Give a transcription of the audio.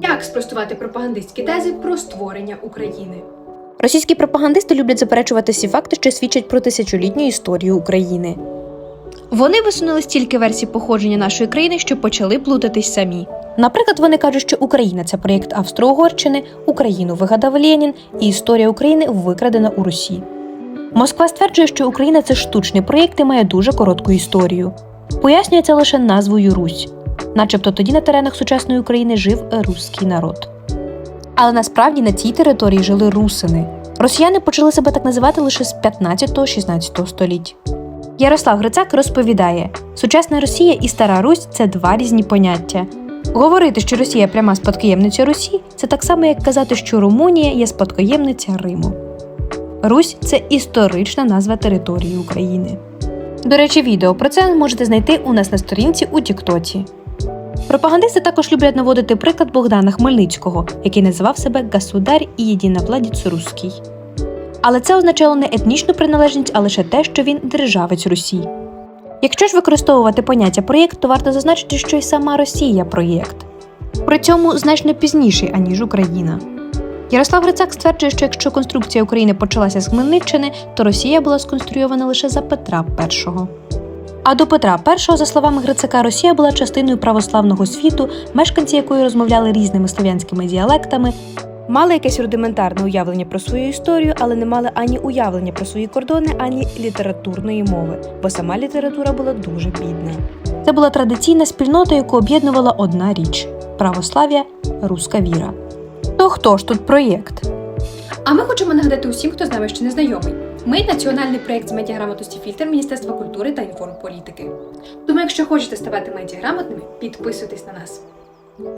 Як спростувати пропагандистські тези про створення України? Російські пропагандисти люблять заперечувати всі факти, що свідчать про тисячолітню історію України. Вони висунули стільки версій походження нашої країни, що почали плутатись самі. Наприклад, вони кажуть, що Україна це проєкт Австро-Угорщини, Україну вигадав Ленін, і історія України викрадена у Русі. Москва стверджує, що Україна це штучний проєкт і має дуже коротку історію. Пояснює це лише назвою Русь, начебто тоді на теренах сучасної України жив руський народ. Але насправді на цій території жили русини. Росіяни почали себе так називати лише з 15-16 століть. Ярослав Грицак розповідає: сучасна Росія і стара Русь це два різні поняття. Говорити, що Росія пряма спадкоємниця Русі, це так само, як казати, що Румунія є спадкоємниця Риму. Русь це історична назва території України. До речі, відео про це можете знайти у нас на сторінці у Тіктоці. Пропагандисти також люблять наводити приклад Богдана Хмельницького, який називав себе Государь і єдиновладець Руський. Але це означало не етнічну приналежність, а лише те, що він державець Русі. Якщо ж використовувати поняття проєкт, то варто зазначити, що й сама Росія проєкт. При цьому значно пізніший, аніж Україна. Ярослав Грицак стверджує, що якщо конструкція України почалася з Хмельниччини, то Росія була сконструйована лише за Петра І. А до Петра І, за словами Грицака, Росія була частиною православного світу, мешканці якої розмовляли різними слов'янськими діалектами, мали якесь рудиментарне уявлення про свою історію, але не мали ані уявлення про свої кордони, ані літературної мови, бо сама література була дуже бідна. Це була традиційна спільнота, яку об'єднувала одна річ православ'я, руська віра. То хто ж тут проєкт? А ми хочемо нагадати усім, хто з нами ще не знайомий. Ми національний проєкт з медіаграмотності фільтр Міністерства культури та інформполітики. Тому, якщо хочете ставати медіаграмотними, підписуйтесь на нас.